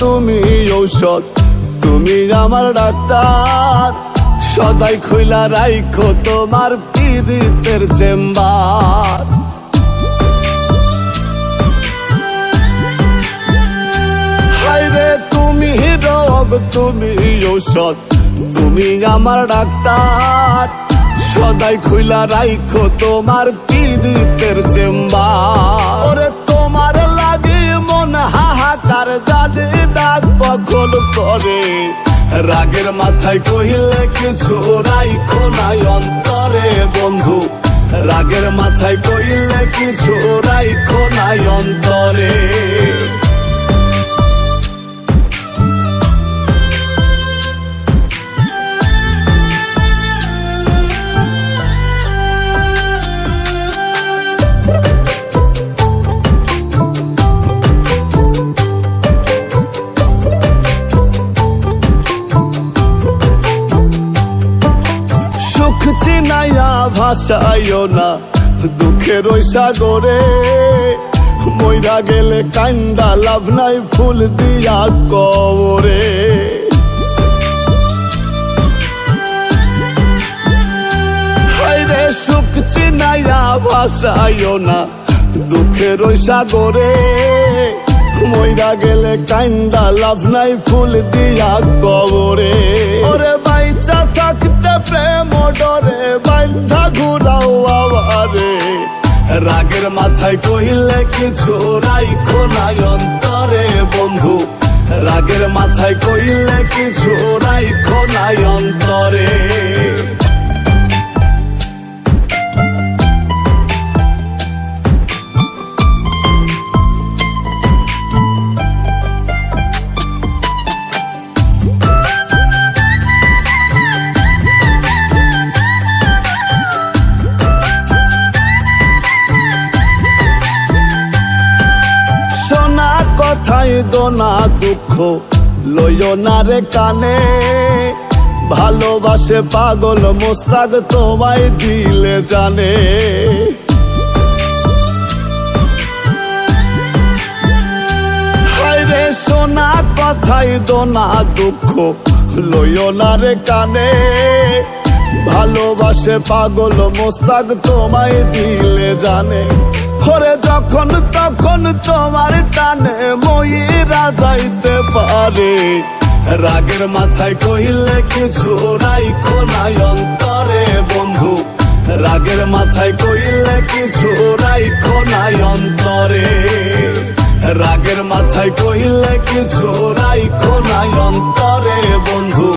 তুমি ঔষধ, তুমি আমার ডাক্তার। সদাই খুইলা রাইখো তোমার পীড়িতের চেম্বার। তুমি রোগ তুমি ঔষধ, তুমি আমার ডাক্তার। সদাই খুইলা রাইখো তোমার পীড়িতের চেম্বার। বকল করে। রাগের মাথায় কহিলে কিছু রাইখো নাই অন্তরে, বন্ধু। রাগের মাথায় কইলে কিছু রাইখো নাই অন্তরে। চিনাইয়া ভাসাইও না। দুঃখের ওই সাগরে, মইরা গেলে কান্দা লাভ নাই ফুল দিয়া কবরে। সুখ চিনাইয়া ভাসাইও না। দুঃখের ওই সাগরে, মইরা গেলে কান্দা লাভ নাই ফুল দিয়া কবরে। রাগের মাথায় কহিলে কিছু রাইখো নাই অন্তরে বন্ধু। রাগের মাথায় কইলে কিছু রাইখো কথাই দোনা দুঃখ, লইও না রে কানে। ভালোবাসে পাগল মোস্তাক তোমায় দিলে জানে। শোনা কথাই দোনা দুঃখ, লইও না রে কানে। ভালোবাসে পাগল মোস্তাক তোমায় দিলে জানে। ওরে যখন তখন তোমার টানে ময়ূরা যাইতে পারে। রাগের মাথায় কইলে কিছু রাইখো নাই অন্তরে বন্ধু। রাগের মাথায় কইলে কিছু রাইখো নাই অন্তরে। রাগের মাথায় কইলে কিছু রাইখো নাই অন্তরে।